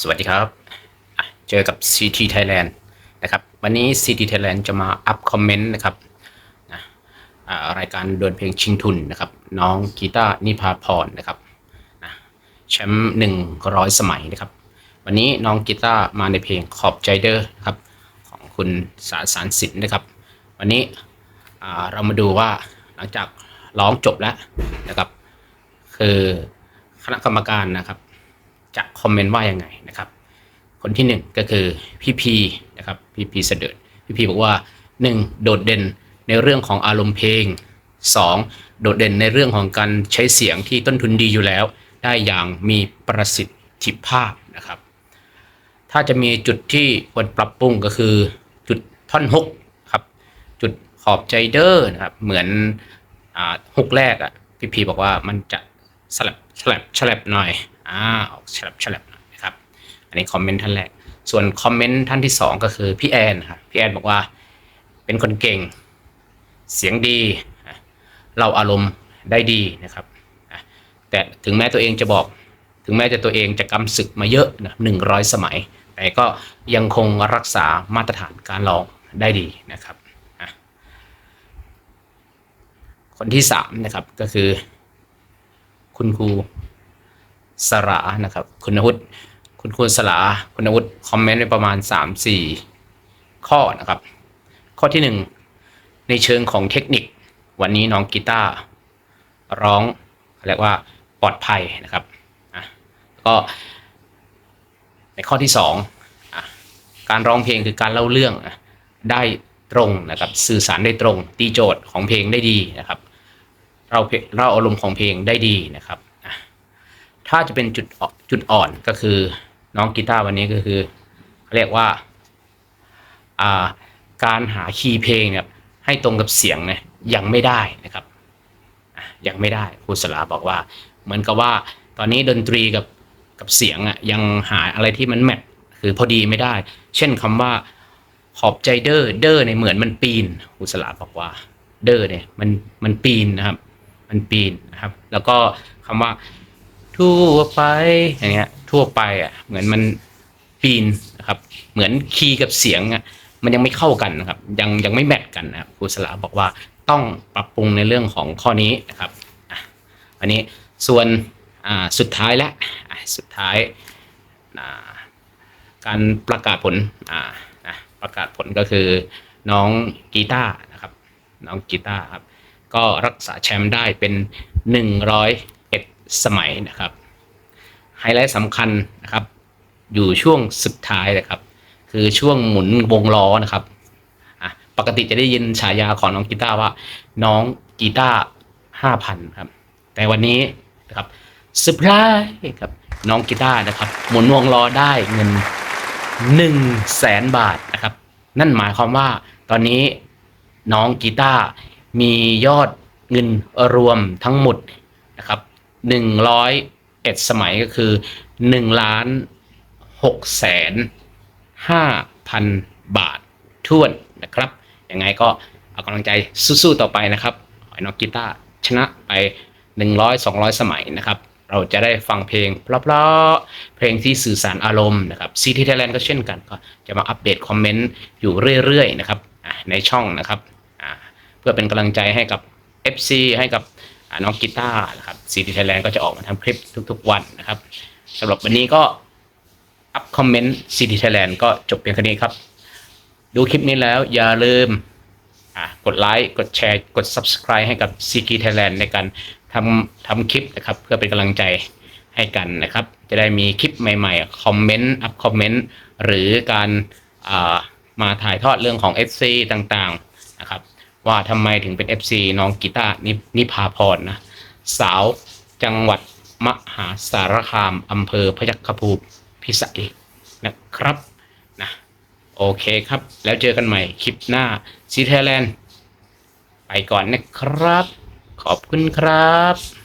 สวัสดีครับ เจอกับ CT Thailand นะครับ วันนี้ CT Thailand จะมาอัพคอมเมนต์นะครับนะรายการดวลเพลงชิงทุนนะครับ น้องกีตาร์นิพาพรนะครับนะแชมป์หนึ่งร้อยสมัยนะครับ วันนี้น้องกีตาร์มาในเพลงขอบใจเดอร์นะครับ ของคุณสาสารสินนะครับ วันนี้เรามาดูว่าหลังจากร้องจบแล้วนะครับ คือคณะกรรมการนะครับ จะคอมเมนต์ว่ายังไงนะครับ คนที่หนึ่งก็คือพี่พีนะครับพี่พีเสด็จพี่พีบอกว่าหนึ่งโดดเด่นในเรื่องของอารมณ์เพลงสองโดดเด่นในเรื่องของการใช้เสียงที่ต้นทุนดีอยู่แล้ว ได้อย่างมีประสิทธิภาพนะครับ ถ้าจะมีจุดที่ควรปรับปรุงก็คือจุดท่อนฮุกครับจุดขอบใจเดอร์นะครับเหมือนฮุกแรกอะพี่พีบอกว่ามันจะสลับสลับฉลับหน่อย อ่าออกฉลับฉลับนะครับ อันนี้คอมเมนต์ท่านแรก ส่วนคอมเมนต์ท่านที่สองก็คือพี่แอนครับพี่แอนบอกว่าเป็นคนเก่ง เสียงดี เราอารมณ์ได้ดีนะครับ แต่ถึงแม้ตัวเองจะบอก ถึงแม้จะตัวเองจะกำศึกมาเยอะนะหนึ่งร้อยสมัย แต่ก็ยังคงรักษามาตรฐานการร้องได้ดีนะครับคนที่สามนะครับก็คือ คุณครู สรานะครับ คุณวุฒิคุณครูสลาคุณวุฒิคอมเมนต์ไปประมาณสามสี่ข้อนะครับ ข้อที่หนึ่งในเชิงของเทคนิค วันนี้น้องกีตาร์ร้องเรียกว่าปลอดภัยนะครับอะก็ในข้อที่สองการร้องเพลงคือการเล่าเรื่องได้ตรงนะครับสื่อสารได้ตรงตีโจทย์ของเพลงได้ดีนะครับเราเราอารมณ์ของเพลงได้ดีนะครับ ถ้าจะเป็นจุดอ่อนจุดอ่อนก็คือน้องกีตาร์วันนี้ก็คือ เรียกว่าอ่าการหาคีย์เพลงเนี่ยให้ตรงกับเสียงเนี่ยยังไม่ได้นะครับยังไม่ได้ครูสลาบอกว่า เหมือนกับว่าตอนนี้ดนตรีกับกับเสียงอะยังหาอะไรที่มันแมทคือพอดีไม่ได้ เช่นคำว่าขอบใจเดอร์เดอร์เนี่ยเหมือนมันปีนครูสลาบอกว่า เดอร์เนี่ยมันมันปีนนะครับ มันปีนนะครับ แล้วก็คำว่า ทั่วไปอย่างเงี้ยทั่วไปอะเหมือนมันปีนนะครับเหมือนคีย์กับเสียงอะมันยังไม่เข้ากันนะครับยังยังไม่แมทกันนะครับครูสลาบอกว่าต้องปรับปรุงในเรื่องของข้อนี้นะครับอันนี้ส่วนอ่าสุดท้ายแล้วอะสุดท้ายการประกาศผลประกาศผลก็คือน้องกีตาร์นะครับน้องกีตาร์ครับก็รักษาแชมป์ได้เป็น 101 สมัยนะครับ ไฮไลท์สำคัญนะครับ อยู่ช่วงสุดท้ายนะครับ คือช่วงหมุนวงล้อนะครับปกติจะได้ยินฉายาของน้องกีตาร์ว่า น้องกีตาร์5,000ครับ แต่วันนี้นะครับเซอร์ไพรส์ครับน้องกีตาร์นะครับ หมุนวงล้อได้เงิน1 0 0 0 0แสนบาทนะครับ นั่นหมายความว่าตอนนี้น้องกีตาร์มียอดเงินรวมทั้งหมดนะครับ 101สมัยก็คือ1ล้าน6แสน5พันบาทท้วนนะครับ ยังไงก็เอากำลังใจสู้ๆต่อไปนะครับขอให้น้องกีตาร์ชนะไป 100 200 สมัยนะครับ เราจะได้ฟังเพลงเพราะๆเพลงที่สื่อสารอารมณ์นะครับซีทีไทยแลนด์ก็เช่นกันก็จะมาอัปเดตคอมเมนต์อยู่เรื่อยๆนะครับในช่องนะครับ เพื่อเป็นกำลังใจให้กับ FC ให้กับ น้องกีตาร์นะครับซีทีไทยแลนด์ก็จะออกมาทำคลิปทุกๆวันนะครับสำหรับวันนี้ก็อัพคอมเมนต์ซีทีไทยแลนด์ก็จบเพียงแค่นี้ครับ ดูคลิปนี้แล้วอย่าลืมกดไลค์กดแชร์กด Subscribe ให้กับ CK Thailand ในการทำทำคลิปนะครับ เพื่อเป็นกำลังใจให้กันนะครับ จะได้มีคลิปใหม่ๆคอมเมนต์อัพคอมเมนต์หรือการามาถ่ายทอดเรื่องของ FC ต่างๆ ว่าทำไมถึงเป็น FC น้องกีตาร์นินพาพรนะ สาวจังหวัดมหาสารคามอำเภอพยัคฆภูมิพิสัยนะครับนะโอเคครับ แล้วเจอกันใหม่คลิปหน้าซีเทแลนด์ไปก่อนนะครับ ขอบคุณครับ